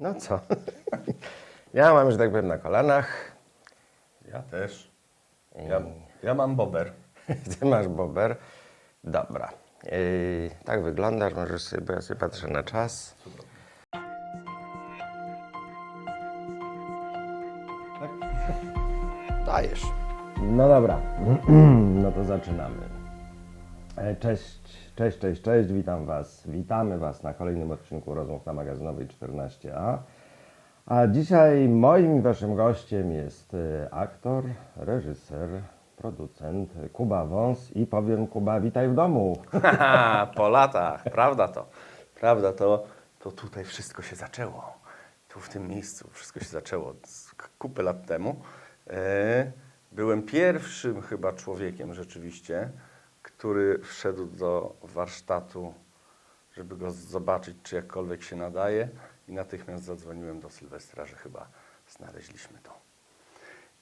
No co? Ja mam, że tak powiem, na kolanach. Ja też. Ja, ja mam bober. Ty masz bober. Dobra. Yy, tak wyglądasz, możesz sobie, bo ja sobie patrzę na czas. Tak? Dajesz. No dobra, no to zaczynamy. E, Cześć, cześć, cześć, cześć, witam Was. Witamy Was na kolejnym odcinku Rozmów na magazynowej 14a. A dzisiaj moim i Waszym gościem jest e, aktor, reżyser, producent Kuba Wąs i powiem Kuba, witaj w domu. Po latach, prawda to. Prawda to, to tutaj wszystko się zaczęło. Tu w tym miejscu wszystko się zaczęło kupę lat temu. E, byłem pierwszym chyba człowiekiem rzeczywiście, który wszedł do warsztatu, żeby go zobaczyć, czy jakkolwiek się nadaje. I natychmiast zadzwoniłem do Sylwestra, że chyba znaleźliśmy to.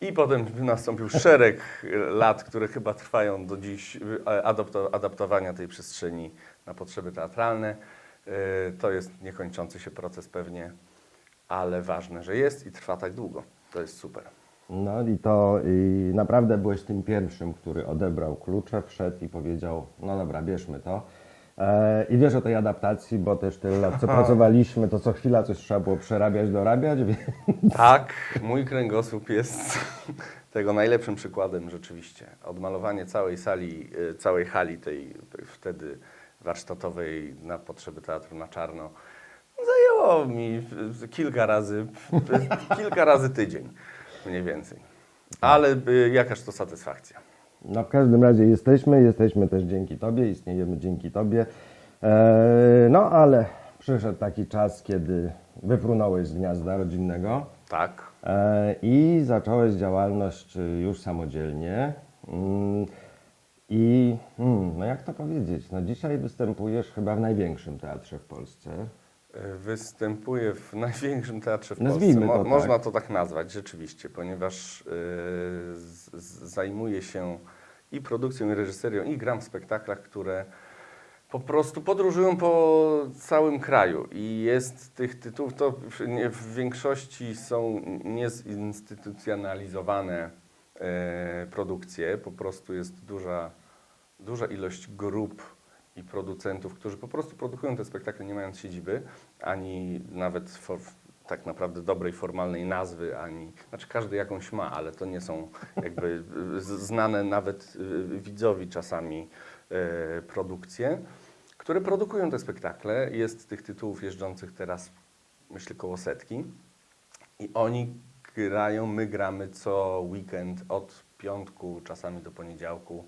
I potem nastąpił szereg lat, które chyba trwają do dziś, adapto, adaptowania tej przestrzeni na potrzeby teatralne. Y, To jest niekończący się proces pewnie, ale ważne, że jest i trwa tak długo. To jest super. No i to i naprawdę byłeś tym pierwszym, który odebrał klucze, wszedł i powiedział, no dobra, bierzmy to. E, I wiesz o tej adaptacji, bo też tyle lat, co pracowaliśmy, to co chwila coś trzeba było przerabiać, dorabiać, więc Tak, mój kręgosłup jest tego najlepszym przykładem rzeczywiście. Odmalowanie całej sali, y, całej hali tej wtedy warsztatowej na potrzeby teatru na czarno zajęło mi kilka razy, kilka razy tydzień mniej więcej. Ale y, jakaż to satysfakcja. No w każdym razie jesteśmy, jesteśmy też dzięki Tobie, istniejemy dzięki Tobie. E, no ale przyszedł taki czas, kiedy wyfrunąłeś z gniazda rodzinnego Tak. e, i zacząłeś działalność y, już samodzielnie. Mm, I mm, no jak to powiedzieć, no dzisiaj występujesz chyba w największym teatrze w Polsce. Występuję w największym teatrze w Nazwijmy Polsce. to tak. Można to tak nazwać rzeczywiście, ponieważ y, z, z, zajmuję się i produkcją, i reżyserią, i gram w spektaklach, które po prostu podróżują po całym kraju. I jest tych tytułów, to w, nie, w większości są niezinstytucjonalizowane e, produkcje. Po prostu jest duża, duża ilość grup i producentów, którzy po prostu produkują te spektakle nie mając siedziby, ani nawet for, tak naprawdę dobrej, formalnej nazwy, ani, znaczy każdy jakąś ma, ale to nie są jakby znane nawet y, widzowi czasami e, produkcje, które produkują te spektakle. Jest tych tytułów jeżdżących teraz, myślę, koło setki. I oni grają, my gramy co weekend od piątku, czasami do poniedziałku.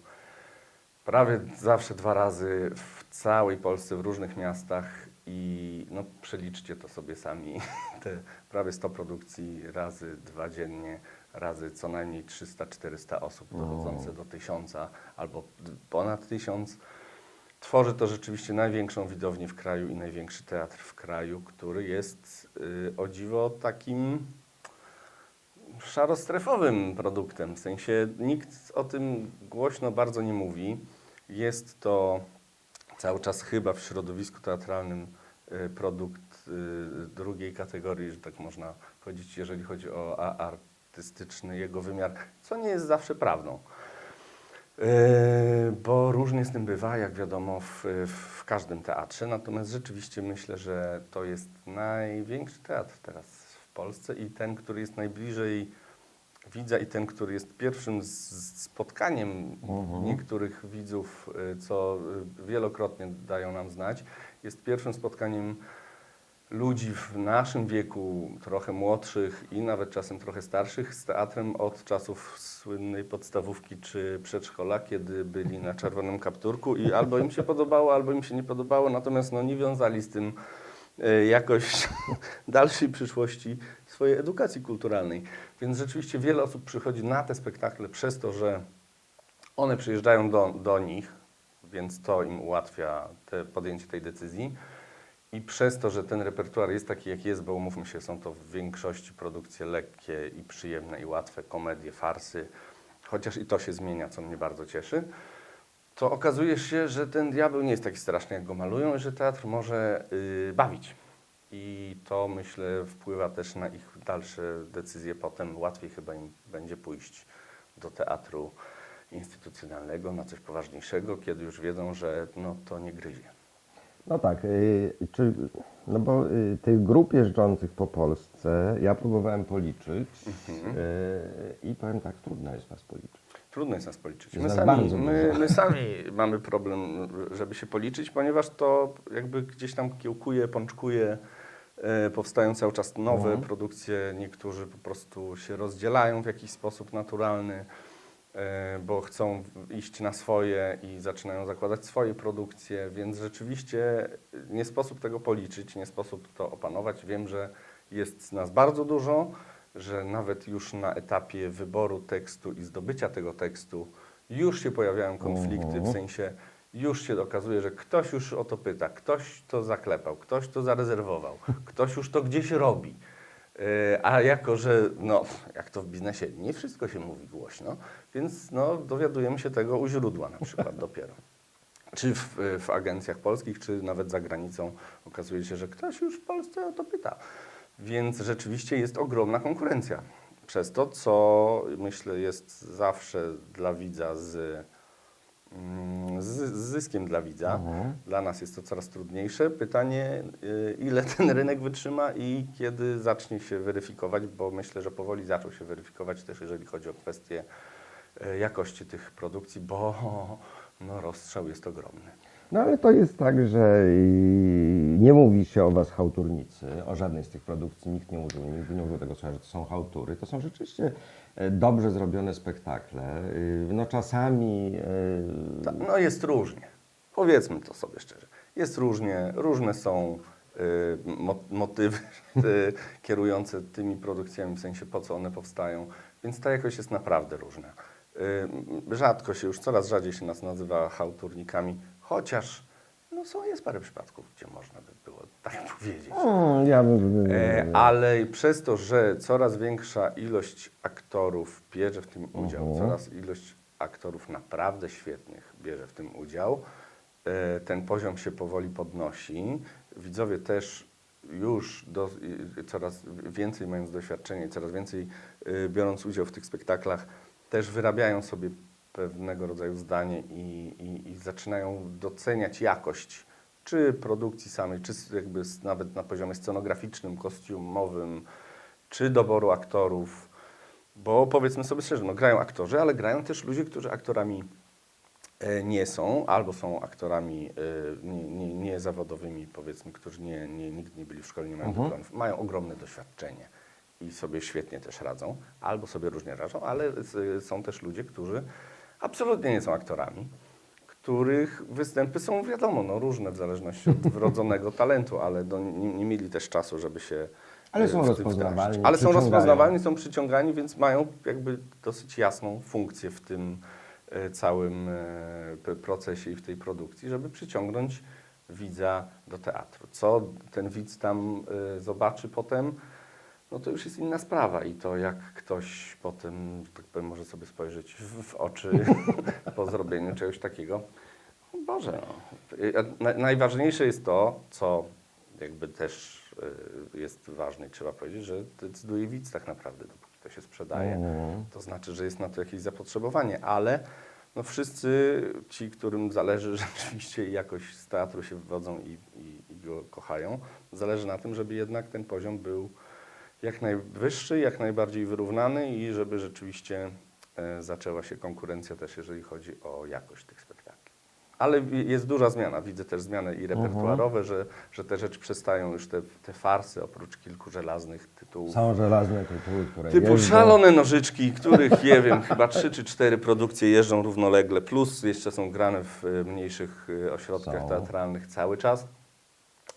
Prawie zawsze dwa razy w całej Polsce, w różnych miastach i no, przeliczcie to sobie sami. Te prawie 100 produkcji razy dwa dziennie, razy co najmniej 300-400 osób dochodzące do tysiąca albo ponad tysiąc. Tworzy to rzeczywiście największą widownię w kraju i największy teatr w kraju, który jest y, o dziwo takim szarostrefowym produktem. W sensie nikt o tym głośno bardzo nie mówi. Jest to cały czas chyba w środowisku teatralnym y, produkt y, drugiej kategorii, że tak można powiedzieć, jeżeli chodzi o artystyczny jego wymiar, co nie jest zawsze prawdą. Yy, Bo różnie z tym bywa, jak wiadomo, w, w każdym teatrze. Natomiast rzeczywiście myślę, że to jest największy teatr teraz Polsce i ten, który jest najbliżej widza i ten, który jest pierwszym spotkaniem niektórych widzów, y, co y, wielokrotnie dają nam znać, jest pierwszym spotkaniem ludzi w naszym wieku, trochę młodszych i nawet czasem trochę starszych, z teatrem od czasów słynnej podstawówki czy przedszkola, kiedy byli na czerwonym kapturku i albo im się podobało, albo im się nie podobało, natomiast no, nie wiązali z tym jakoś dalszej przyszłości swojej edukacji kulturalnej. Więc rzeczywiście wiele osób przychodzi na te spektakle przez to, że one przyjeżdżają do, do nich, więc to im ułatwia te, podjęcie tej decyzji. I przez to, że ten repertuar jest taki, jak jest, bo umówmy się, są to w większości produkcje lekkie i przyjemne i łatwe, komedie, farsy, chociaż i to się zmienia, co mnie bardzo cieszy, to okazuje się, że ten diabeł nie jest taki straszny, jak go malują i że teatr może yy, bawić. i to myślę wpływa też na ich dalsze decyzje. Potem łatwiej chyba im będzie pójść do teatru instytucjonalnego, na coś poważniejszego, kiedy już wiedzą, że no, to nie gryzie. No tak, y, czy, no bo y, tych grup jeżdżących po Polsce ja próbowałem policzyć Mhm. y, i powiem tak, trudno jest was policzyć. Trudno jest nas policzyć. My sami, my, my sami mamy problem, żeby się policzyć, ponieważ to jakby gdzieś tam kiełkuje, pączkuje, e, powstają cały czas nowe Mhm. produkcje, niektórzy po prostu się rozdzielają w jakiś sposób naturalny, e, bo chcą iść na swoje i zaczynają zakładać swoje produkcje, więc rzeczywiście nie sposób tego policzyć, nie sposób to opanować. Wiem, że jest nas bardzo dużo, że nawet już na etapie wyboru tekstu i zdobycia tego tekstu już się pojawiają konflikty, w Mhm. sensie już się okazuje, że ktoś już o to pyta, ktoś to zaklepał, ktoś to zarezerwował, ktoś już to gdzieś robi. Yy, A jako, że no, jak to w biznesie, nie wszystko się mówi głośno, więc no, dowiadujemy się tego u źródła na przykład dopiero. Czy w, w agencjach polskich, czy nawet za granicą okazuje się, że ktoś już w Polsce o to pyta. Więc rzeczywiście jest ogromna konkurencja. Przez to, co myślę jest zawsze dla widza z, mm, z, zyskiem dla widza. Mhm. Dla nas jest to coraz trudniejsze. Pytanie, y, ile ten rynek wytrzyma i kiedy zacznie się weryfikować, bo myślę, że powoli zaczął się weryfikować też, jeżeli chodzi o kwestie y, jakości tych produkcji, bo no, rozstrzał jest ogromny. No ale to jest tak, że nie mówi się o was hałturnicy, o żadnej z tych produkcji nikt nie użył, nigdy nie użył tego słowa, że to są hałtury. To są rzeczywiście e, dobrze zrobione spektakle. Y, No czasami y, Ta- No jest różnie. Powiedzmy to sobie szczerze. Jest różnie, różne są y, mo- motywy y, kierujące tymi produkcjami, w sensie po co one powstają, więc ta jakość jest naprawdę różna. Rzadko się, już coraz rzadziej się nas nazywa hałturnikami, chociaż no są, jest parę przypadków, gdzie można by było tak powiedzieć. mm, ja bym... E, ale przez to, że coraz większa ilość aktorów bierze w tym udział, Mhm. coraz ilość aktorów naprawdę świetnych bierze w tym udział, e, ten poziom się powoli podnosi. Widzowie też już do, i- coraz więcej mając doświadczenie, coraz więcej e, biorąc udział w tych spektaklach, też wyrabiają sobie pewnego rodzaju zdanie i, i, i zaczynają doceniać jakość czy produkcji samej, czy jakby nawet na poziomie scenograficznym, kostiumowym, czy doboru aktorów. Bo powiedzmy sobie szczerze, no grają aktorzy, ale grają też ludzie, którzy aktorami e, nie są, albo są aktorami e, nie, nie, powiedzmy, którzy nie, nie, nigdy nie byli w szkole, nie mają Mhm. dyplomów, mają ogromne doświadczenie i sobie świetnie też radzą, albo sobie różnie radzą, ale są też ludzie, którzy absolutnie nie są aktorami, których występy są, wiadomo, no, różne w zależności od wrodzonego talentu, ale do, nie, nie mieli też czasu, żeby się Ale e, są rozpoznawalni. Ale są rozpoznawalni, są przyciągani, więc mają jakby dosyć jasną funkcję w tym e, całym e, procesie i w tej produkcji, żeby przyciągnąć widza do teatru. Co ten widz tam zobaczy potem, no to już jest inna sprawa i to jak ktoś potem, tak powiem, może sobie spojrzeć w, w oczy po zrobieniu czegoś takiego. Boże, no. Najważniejsze jest to, co jakby też y, jest ważne i trzeba powiedzieć, że decyduje widz tak naprawdę, dopóki to się sprzedaje. Mhm. To znaczy, że jest na to jakieś zapotrzebowanie, ale no wszyscy ci, którym zależy rzeczywiście jakoś z teatru się wywodzą i, i, i go kochają, zależy na tym, żeby jednak ten poziom był jak najwyższy, jak najbardziej wyrównany i żeby rzeczywiście e, zaczęła się konkurencja też, jeżeli chodzi o jakość tych spektakli. Ale jest duża zmiana. Widzę też zmiany i repertuarowe, że, że te rzeczy przestają już te, te farsy, oprócz kilku żelaznych tytułów. Są żelazne tytuły, które Typu jeżdżą. szalone nożyczki, których nie wiem, chyba trzy czy cztery produkcje jeżdżą równolegle, plus jeszcze są grane w e, mniejszych e, ośrodkach Są. teatralnych cały czas.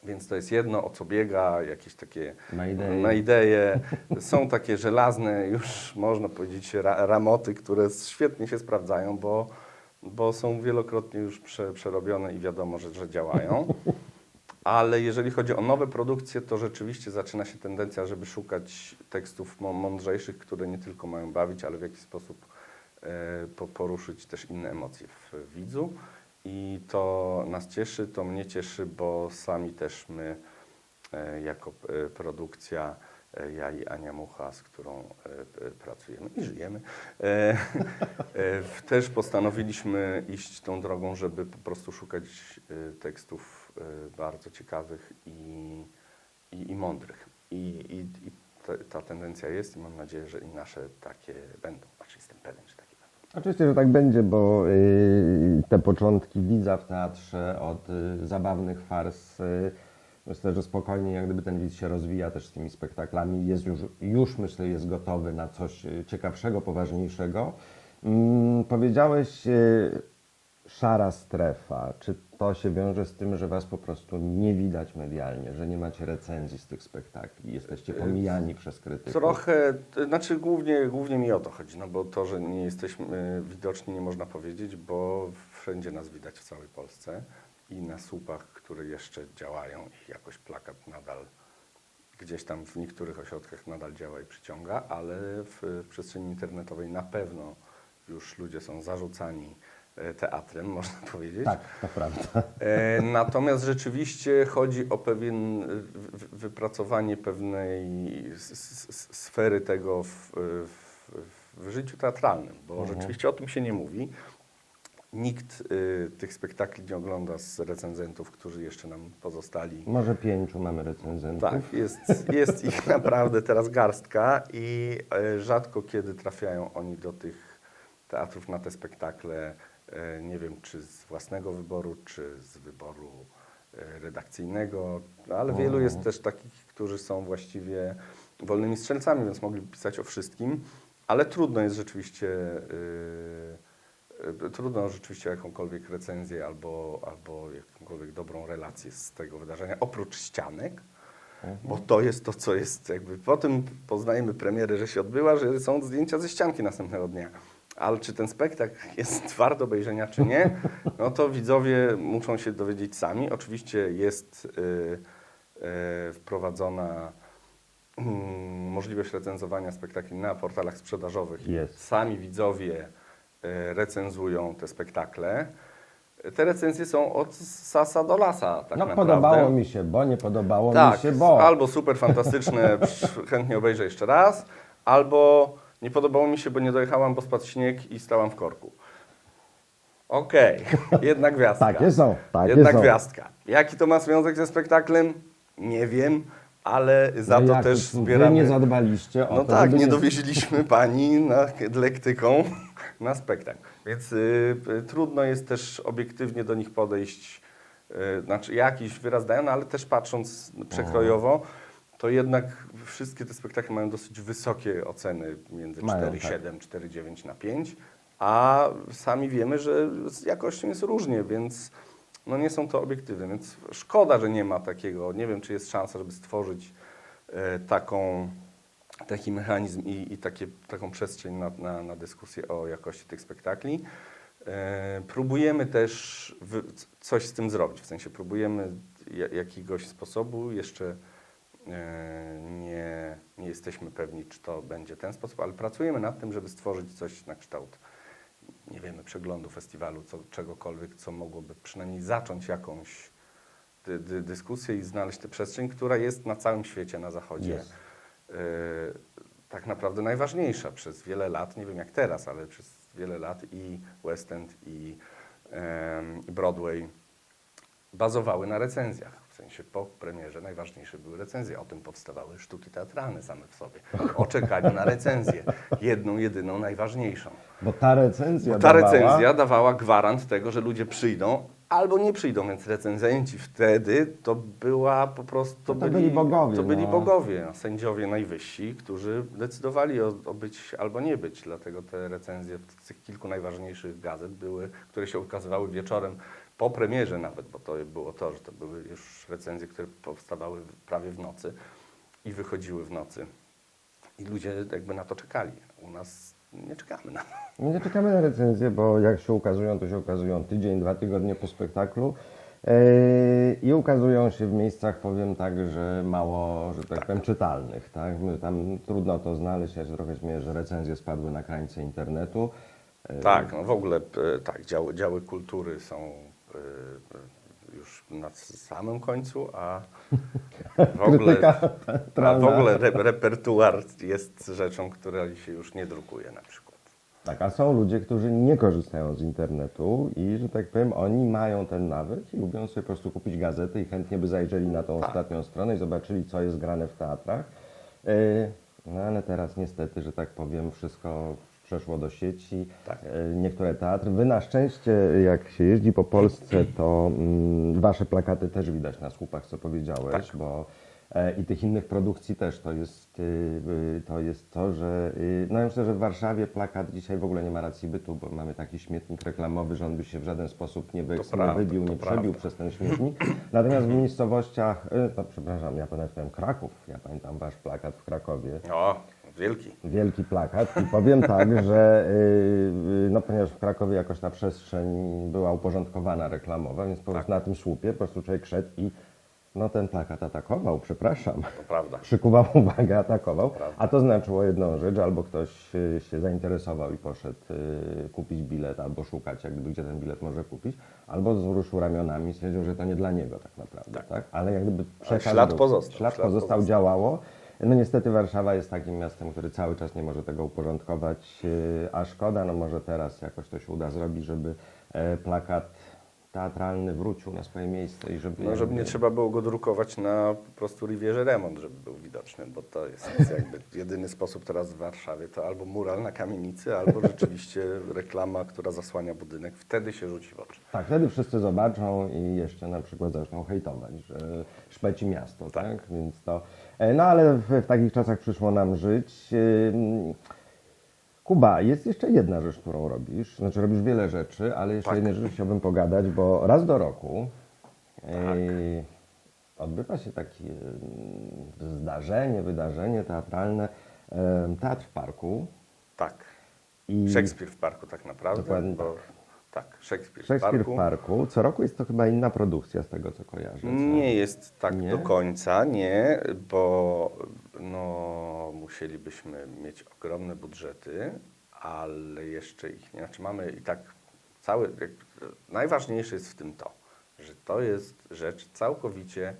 Więc to jest jedno, o co biega, jakieś takie Na idei. na idee. Są takie żelazne, już można powiedzieć, ra, ramoty, które świetnie się sprawdzają, bo, bo są wielokrotnie już prze, przerobione i wiadomo, że, że działają. Ale jeżeli chodzi o nowe produkcje, to rzeczywiście zaczyna się tendencja, żeby szukać tekstów mą- mądrzejszych, które nie tylko mają bawić, ale w jakiś sposób e, po, poruszyć też inne emocje w widzu. I to nas cieszy, to mnie cieszy, bo sami też my e, jako e, produkcja e, ja i Ania Mucha, z którą pracujemy i żyjemy, też postanowiliśmy iść tą drogą, żeby po prostu szukać tekstów bardzo ciekawych i, i, i mądrych. I, i, i ta, ta tendencja jest i mam nadzieję, że i nasze takie będą. Znaczy jestem pewien, że będą. Oczywiście, że tak będzie, bo y, te początki widza w teatrze od y, zabawnych fars, y, myślę, że spokojnie jak gdyby ten widz się rozwija też z tymi spektaklami, jest już, już myślę, jest gotowy na coś ciekawszego, poważniejszego. Mm, powiedziałeś szara strefa. Czy to się wiąże z tym, że was po prostu nie widać medialnie, że nie macie recenzji z tych spektakli, jesteście pomijani przez krytyków? Trochę, to znaczy głównie, głównie mi o to chodzi, no bo to, że nie jesteśmy widoczni nie można powiedzieć, bo wszędzie nas widać w całej Polsce i na słupach, które jeszcze działają i jakoś plakat nadal gdzieś tam w niektórych ośrodkach nadal działa i przyciąga, ale w, w przestrzeni internetowej na pewno już ludzie są zarzucani e, teatrem, można powiedzieć. Tak, to prawda. E, Natomiast rzeczywiście chodzi o pewien e, wy- wypracowanie pewnej sfery tego w, w, w życiu teatralnym, bo Mhm. rzeczywiście o tym się nie mówi. Nikt y, tych spektakli nie ogląda z recenzentów, którzy jeszcze nam pozostali. Może pięciu mamy recenzentów. Tak, jest, jest ich naprawdę teraz garstka i e, rzadko kiedy trafiają oni do tych teatrów na te spektakle, e, nie wiem czy z własnego wyboru, czy z wyboru e, redakcyjnego, no, ale wielu Mhm. jest też takich, którzy są właściwie wolnymi strzelcami, więc mogliby pisać o wszystkim, ale trudno jest rzeczywiście y, y, trudno rzeczywiście jakąkolwiek recenzję albo, albo jakąkolwiek dobrą relację z tego wydarzenia, oprócz ścianek, bo to jest to, co jest jakby, po tym poznajemy premierę, że się odbyła, że są zdjęcia ze ścianki następnego dnia. Ale czy ten spektakl jest wart obejrzenia, czy nie, no to widzowie muszą się dowiedzieć sami. Oczywiście jest y, y, wprowadzona mm, możliwość recenzowania spektakli na portalach sprzedażowych. Jest. Sami widzowie y, recenzują te spektakle. Te recenzje są od sasa do lasa, tak no naprawdę. podobało mi się, bo nie podobało Tak, mi się, bo. albo super fantastyczne, chętnie obejrzę jeszcze raz, albo nie podobało mi się, bo nie dojechałam, bo spadł śnieg i stałam w korku. Okej, jedna gwiazdka. Takie są, takie Jedna są. gwiazdka. Jaki to ma związek ze spektaklem? Nie wiem, ale za No to jak, też zbieramy... nie zadbaliście o No to, tak, nie się- dowieźliśmy pani na lektyką na spektakl. Więc y, y, trudno jest też obiektywnie do nich podejść. Y, znaczy jakiś wyraz dają, no, ale też patrząc przekrojowo, to jednak wszystkie te spektakle mają dosyć wysokie oceny między Mają, 4,7, 4,9 na 5, a sami wiemy, że z jakością jest różnie, więc no nie są to obiektywy. Więc szkoda, że nie ma takiego, nie wiem czy jest szansa, żeby stworzyć e, taką, taki mechanizm i, i takie, taką przestrzeń na, na, na dyskusję o jakości tych spektakli. E, próbujemy też wy, coś z tym zrobić, w sensie próbujemy ja- jakiegoś sposobu, jeszcze nie, nie jesteśmy pewni, czy to będzie ten sposób, ale pracujemy nad tym, żeby stworzyć coś na kształt, nie wiemy, przeglądu festiwalu, co, czegokolwiek, co mogłoby przynajmniej zacząć jakąś dy, dy, dyskusję i znaleźć tę przestrzeń, która jest na całym świecie, na zachodzie. Jest. e, tak naprawdę najważniejsza przez wiele lat, nie wiem jak teraz, ale przez wiele lat i West End i Broadway bazowały na recenzjach. W sensie po premierze najważniejsze były recenzje. O tym powstawały sztuki teatralne same w sobie. O czekaniu na recenzję. Jedną, jedyną, najważniejszą. Bo ta recenzja Bo ta dawała... recenzja dawała gwarant tego, że ludzie przyjdą albo nie przyjdą, więc recenzenci wtedy to była po prostu... No to byli bogowie, To byli no. bogowie, sędziowie najwyżsi, którzy decydowali o, o być albo nie być. Dlatego te recenzje tych kilku najważniejszych gazet były, które się ukazywały wieczorem po premierze nawet, bo to było to, że to były już recenzje, które powstawały prawie w nocy i wychodziły w nocy. I ludzie jakby na to czekali. U nas nie czekamy na to. Nie czekamy na recenzję, bo jak się ukazują, to się ukazują tydzień, dwa tygodnie po spektaklu. Yy, I ukazują się w miejscach, powiem tak, że mało, że tak, powiem, czytalnych. Tak? Tam trudno to znaleźć. Ja się trochę śmieję, że recenzje spadły na krańce internetu. Yy, Tak, no w ogóle e, tak, działy, działy kultury są już na samym końcu, a w ogóle, a w ogóle re, repertuar jest rzeczą, która się już nie drukuje na przykład. Tak, a są ludzie, którzy nie korzystają z internetu i, że tak powiem, oni mają ten nawyk i lubią sobie po prostu kupić gazety i chętnie by zajrzeli na tą Tak. ostatnią stronę i zobaczyli, co jest grane w teatrach. Yy, No ale teraz niestety, że tak powiem, wszystko przeszło do sieci. Tak. Yy, Niektóre teatry. Wy na szczęście, jak się jeździ po Polsce, to mm, wasze plakaty też widać na słupach, co powiedziałeś, Tak. bo e, i tych innych produkcji też to jest, y, to jest to, że no ja myślę, że w Warszawie plakat dzisiaj w ogóle nie ma racji bytu, bo mamy taki śmietnik reklamowy, że on by się w żaden sposób nie, wy, nie wybił, nie przebił prawda. przez ten śmietnik. Natomiast w miejscowościach, no przepraszam, ja powiem Kraków, ja pamiętam wasz plakat w Krakowie. O, wielki. Wielki plakat i powiem tak, że y, y, no ponieważ w Krakowie jakoś ta przestrzeń była uporządkowana reklamowa, więc po prostu Tak. na tym słupie po prostu człowiek szedł i no ten plakat atakował, przepraszam. To prawda. Przykuwał uwagę, atakował, Prawda. a to znaczyło jedną rzecz, albo ktoś y, się zainteresował i poszedł kupić bilet, albo szukać, jak gdyby, gdzie ten bilet może kupić, albo wzruszył ramionami i stwierdził, że to nie dla niego tak naprawdę, tak? Ale jak gdyby przekaz ślad był- pozostał, Ślad ślad pozostał, pozostał. działało. No niestety Warszawa jest takim miastem, który cały czas nie może tego uporządkować, yy, a szkoda, no może teraz jakoś to się uda zrobić, żeby e, plakat teatralny wrócił na swoje miejsce i żeby... No, żeby nie trzeba było go drukować na po prostu Rivierze Remont, żeby był widoczny, bo to jest jakby jedyny sposób teraz w Warszawie. To albo mural na kamienicy, albo rzeczywiście reklama, która zasłania budynek. Wtedy się rzuci w oczy. Tak, wtedy wszyscy zobaczą i jeszcze na przykład zaczną hejtować, że szpeci miasto, tak? Więc to... e, No ale w, w takich czasach przyszło nam żyć. Kuba, jest jeszcze jedna rzecz, którą robisz. Znaczy robisz wiele rzeczy, ale jeszcze Tak. jednej rzeczy chciałbym pogadać, bo raz do roku Tak. e, odbywa się takie e, zdarzenie, wydarzenie teatralne, e, Teatr w Parku. Tak. I Szekspir w parku tak naprawdę. Dokładnie bo, tak, Szekspir, Szekspir w parku. w Parku. Co roku jest to chyba inna produkcja z tego, co kojarzę. co? Nie jest tak Nie? do końca, nie, bo no, musielibyśmy mieć ogromne budżety, ale jeszcze ich nie. Znaczy mamy i tak cały. Jak, najważniejsze jest w tym to, że to jest rzecz całkowicie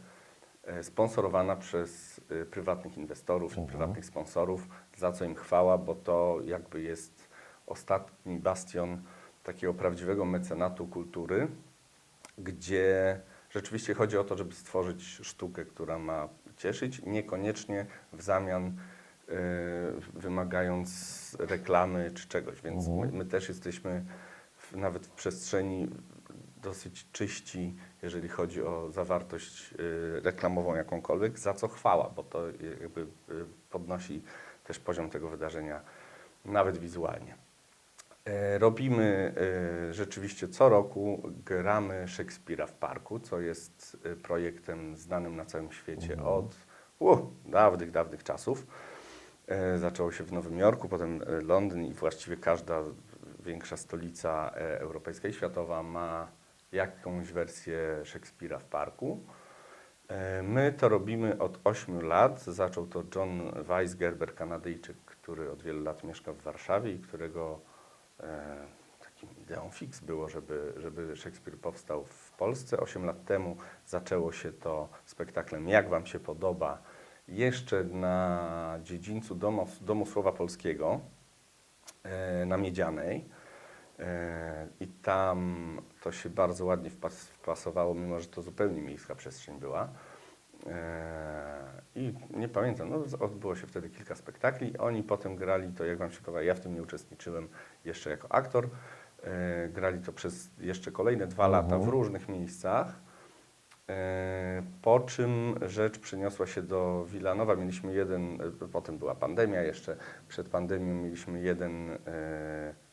e, sponsorowana przez e, prywatnych inwestorów i prywatnych sponsorów, za co im chwała, bo to jakby jest ostatni bastion takiego prawdziwego mecenatu kultury gdzie rzeczywiście chodzi o to, żeby stworzyć sztukę, która ma cieszyć, niekoniecznie w zamian y, wymagając reklamy czy czegoś. Więc my, my też jesteśmy w, nawet w przestrzeni dosyć czyści, jeżeli chodzi o zawartość y, reklamową jakąkolwiek, za co chwała, bo to jakby y, podnosi też poziom tego wydarzenia nawet wizualnie. E, Robimy e, rzeczywiście co roku, gramy Szekspira w parku, co jest e, projektem znanym na całym świecie od u, dawnych, dawnych czasów. Zaczęło się w Nowym Jorku, potem Londyn i właściwie każda większa stolica europejska i światowa ma jakąś wersję Szekspira w parku. My to robimy od 8 lat. Zaczął to John Weisgerber, Kanadyjczyk, który od wielu lat mieszka w Warszawie i którego takim ideą fix było, żeby, żeby Szekspir powstał w Polsce. 8 lat temu zaczęło się to spektaklem Jak Wam się podoba? Jeszcze na dziedzińcu Domu, Domu Słowa Polskiego e, na Miedzianej. E, I tam to się bardzo ładnie wpas, wpasowało, mimo że to zupełnie miejska przestrzeń była. E, I nie pamiętam, no, odbyło się wtedy kilka spektakli. Oni potem grali to, jak wam się podoba, ja w tym nie uczestniczyłem jeszcze jako aktor. E, Grali to przez jeszcze kolejne dwa lata w różnych miejscach. E, Po czym rzecz przeniosła się do Wilanowa. Mieliśmy jeden, e, potem była pandemia jeszcze. Przed pandemią mieliśmy jeden e,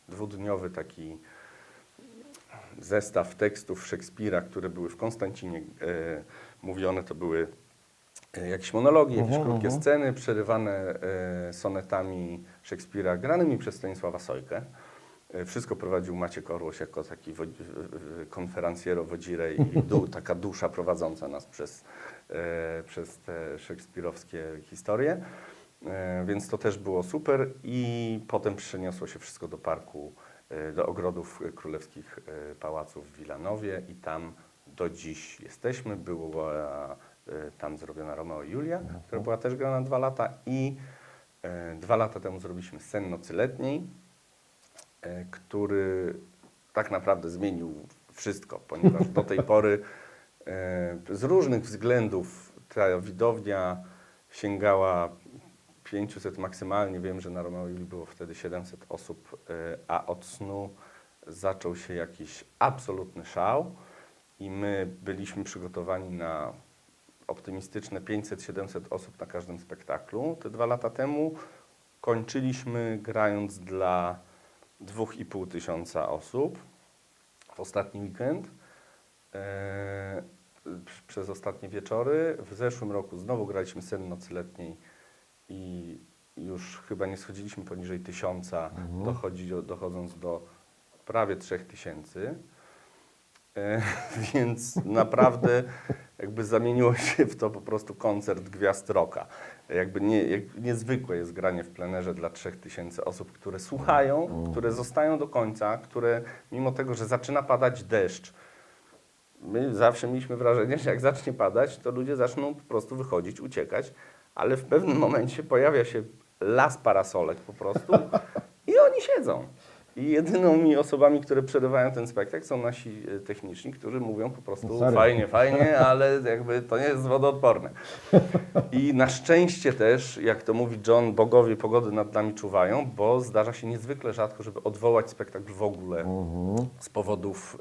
dwudniowy taki zestaw tekstów Szekspira, które były w Konstancinie e, mówione. To były e, jakieś monologi, jakieś Mhm, krótkie mhm. sceny przerywane e, sonetami Szekspira granymi przez Stanisława Sojkę. E, Wszystko prowadził Maciek Orłoś jako taki wo- konferencjero, wodzirę i du, taka dusza prowadząca nas przez, przez te szekspirowskie historie. Więc to też było super i potem przeniosło się wszystko do parku, do ogrodów królewskich pałaców w Wilanowie i tam do dziś jesteśmy. Była e, tam zrobiona Romeo i Julia, która była też grana dwa lata i e, dwa lata temu zrobiliśmy Sen nocy letniej, e, który tak naprawdę zmienił wszystko, ponieważ do tej pory z różnych względów ta widownia sięgała 500 maksymalnie. Wiem, że na Romeo i Julii było wtedy 700 osób, a od snu zaczął się jakiś absolutny szał i my byliśmy przygotowani na optymistyczne 500-700 osób na każdym spektaklu. Te dwa lata temu kończyliśmy grając dla 2,5 tysiąca osób w ostatni weekend. e, przez ostatnie wieczory. W zeszłym roku znowu graliśmy sen nocy letniej i już chyba nie schodziliśmy poniżej tysiąca, dochodzi, dochodząc do prawie trzech tysięcy. E, więc naprawdę jakby zamieniło się w to po prostu koncert gwiazd rocka. Jakby nie, jak, niezwykłe jest granie w plenerze dla 3000 osób, które słuchają, które zostają do końca, które mimo tego, że zaczyna padać deszcz, my zawsze mieliśmy wrażenie, że jak zacznie padać, to ludzie zaczną po prostu wychodzić, uciekać, ale w pewnym momencie pojawia się las parasolek po prostu i oni siedzą. I jedynymi osobami, które przerywają ten spektakl są nasi e, techniczni, którzy mówią po prostu Sorry. fajnie, fajnie, ale jakby to nie jest wodoodporne. I na szczęście też, jak to mówi John, bogowie pogody nad nami czuwają, bo zdarza się niezwykle rzadko, żeby odwołać spektakl w ogóle z powodów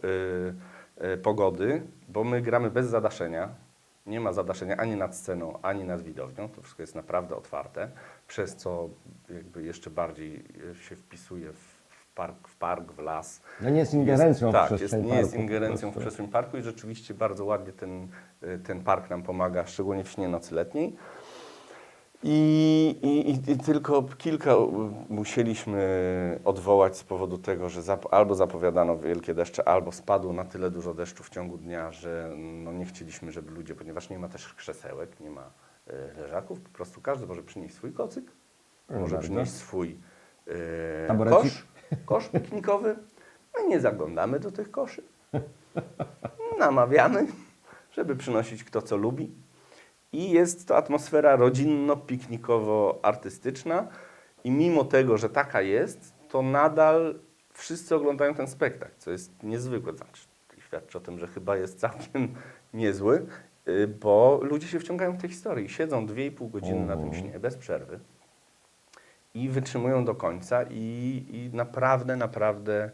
y, y, pogody, bo my gramy bez zadaszenia. Nie ma zadaszenia ani nad sceną, ani nad widownią. To wszystko jest naprawdę otwarte, przez co jakby jeszcze bardziej się wpisuje w, park, w park, w las. No nie jest ingerencją Jest- w tak, jest, przestrzeń nie jest ingerencją w przestrzeń parku i rzeczywiście bardzo ładnie ten, y, ten park nam pomaga, szczególnie w śnie nocy letniej. I, i, i- tylko kilka musieliśmy odwołać z powodu tego, że zap, albo zapowiadano wielkie deszcze, albo spadło na tyle dużo deszczu w ciągu dnia, że no nie chcieliśmy, żeby ludzie, ponieważ nie ma też krzesełek, nie ma y, leżaków, po prostu każdy może przynieść swój kocyk, Proszę może przynieść swój y, Taborecik. kosz, kosz piknikowy. My nie zaglądamy do tych koszy. Namawiamy, żeby przynosić kto co lubi. I jest to atmosfera rodzinno-piknikowo-artystyczna. I mimo tego, że taka jest, to nadal wszyscy oglądają ten spektakl, co jest niezwykłe. Znaczy, świadczy o tym, że chyba jest całkiem niezły, y, bo ludzie się wciągają w tej historii. Siedzą 2,5 godziny na tym śnie bez przerwy i wytrzymują do końca i, i naprawdę, naprawdę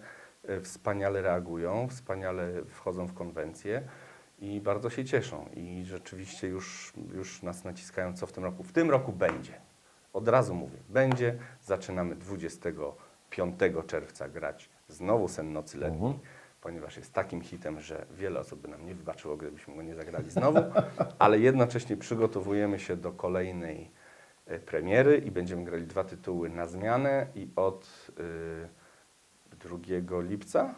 e, wspaniale reagują, wspaniale wchodzą w konwencję i bardzo się cieszą. I rzeczywiście już, już nas naciskają, co w tym roku. W tym roku będzie. Od razu mówię, będzie. Zaczynamy 25 czerwca grać znowu Sen Nocy Letniej, Mhm. ponieważ jest takim hitem, że wiele osób by nam nie wybaczyło, gdybyśmy go nie zagrali znowu, ale jednocześnie przygotowujemy się do kolejnej premiery i będziemy grali dwa tytuły na zmianę i od y, 2 lipca,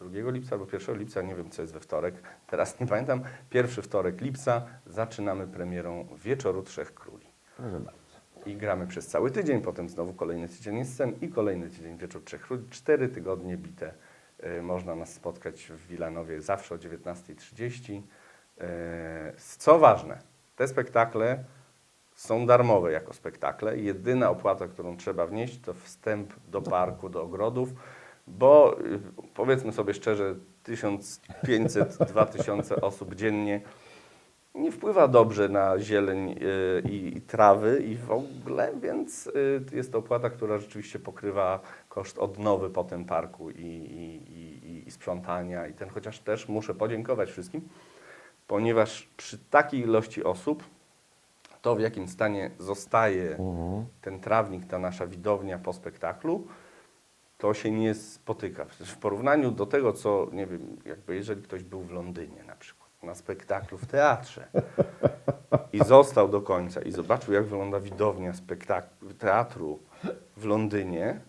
2 lipca albo 1 lipca, nie wiem co jest we wtorek, teraz nie pamiętam, pierwszy wtorek lipca zaczynamy premierą Wieczoru Trzech Króli. Proszę bardzo. I gramy przez cały tydzień, potem znowu kolejny tydzień scen i kolejny tydzień Wieczór Trzech Króli. Cztery tygodnie bite. Y, Można nas spotkać w Wilanowie zawsze o 19.30. Y, Co ważne, te spektakle są darmowe jako spektakle. Jedyna opłata, którą trzeba wnieść, to wstęp do parku, do ogrodów, bo y, powiedzmy sobie szczerze, 1500-2000 osób dziennie nie wpływa dobrze na zieleń y, i, trawy i w ogóle, więc y, jest to opłata, która rzeczywiście pokrywa koszt odnowy potem parku i, i, i, i sprzątania i ten, chociaż też muszę podziękować wszystkim, ponieważ przy takiej ilości osób to w jakim stanie zostaje Mhm. ten trawnik, ta nasza widownia po spektaklu, to się nie spotyka. Przecież w porównaniu do tego, co, nie wiem, jakby jeżeli ktoś był w Londynie na przykład, na spektaklu w teatrze i został do końca i zobaczył, jak wygląda widownia spektak- teatru w Londynie,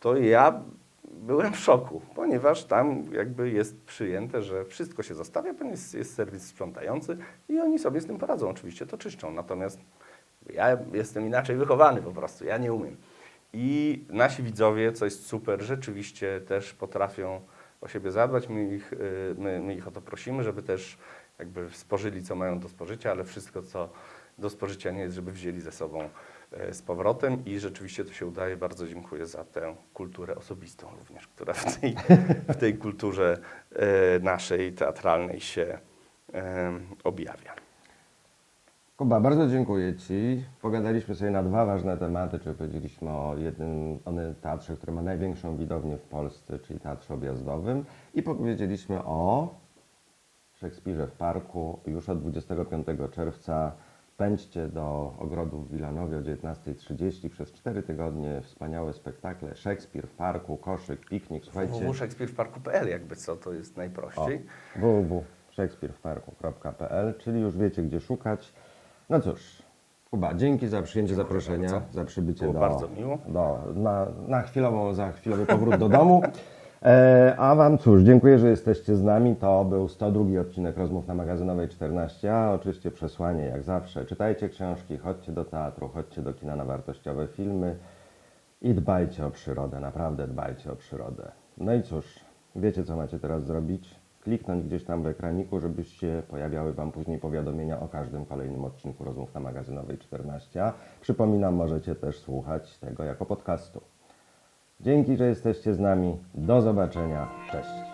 to ja byłem w szoku, ponieważ tam jakby jest przyjęte, że wszystko się zostawia, ponieważ jest, jest serwis sprzątający i oni sobie z tym poradzą. Oczywiście to czyszczą, natomiast ja jestem inaczej wychowany po prostu, ja nie umiem. I nasi widzowie, co jest super, rzeczywiście też potrafią o siebie zadbać. My ich, y, my, my ich o to prosimy, żeby też jakby spożyli, co mają do spożycia, ale wszystko, co do spożycia nie jest, żeby wzięli ze sobą e, z powrotem i rzeczywiście to się udaje. Bardzo dziękuję za tę kulturę osobistą również, która w tej, w tej kulturze e, naszej teatralnej się e, objawia. Kuba, bardzo dziękuję Ci. Pogadaliśmy sobie na dwa ważne tematy, czyli powiedzieliśmy o jednym o teatrze, który ma największą widownię w Polsce, czyli teatrze objazdowym i powiedzieliśmy o Szekspirze w parku. Już od 25 czerwca pędźcie do ogrodów w Wilanowie o 19.30 przez 4 tygodnie. Wspaniałe spektakle. Szekspir w parku, koszyk, piknik. Słuchajcie, www.szekspirwparku.pl jakby co, to jest najprościej. www.szekspirwparku.pl, czyli już wiecie, gdzie szukać. No cóż, Kuba, dzięki za przyjęcie zaproszenia, bardzo. za przybycie Było do, bardzo miło. do na, na chwilową, za chwilowy powrót do domu. E, a Wam cóż, dziękuję, że jesteście z nami. To był 102 odcinek Rozmów na Magazynowej 14, a oczywiście przesłanie jak zawsze. Czytajcie książki, chodźcie do teatru, chodźcie do kina na wartościowe filmy i dbajcie o przyrodę, naprawdę dbajcie o przyrodę. No i cóż, wiecie co macie teraz zrobić? Kliknąć gdzieś tam w ekraniku, żebyście pojawiały Wam później powiadomienia o każdym kolejnym odcinku Rozmów na Magazynowej 14. A Przypominam, możecie też słuchać tego jako podcastu. Dzięki, że jesteście z nami. Do zobaczenia. Cześć.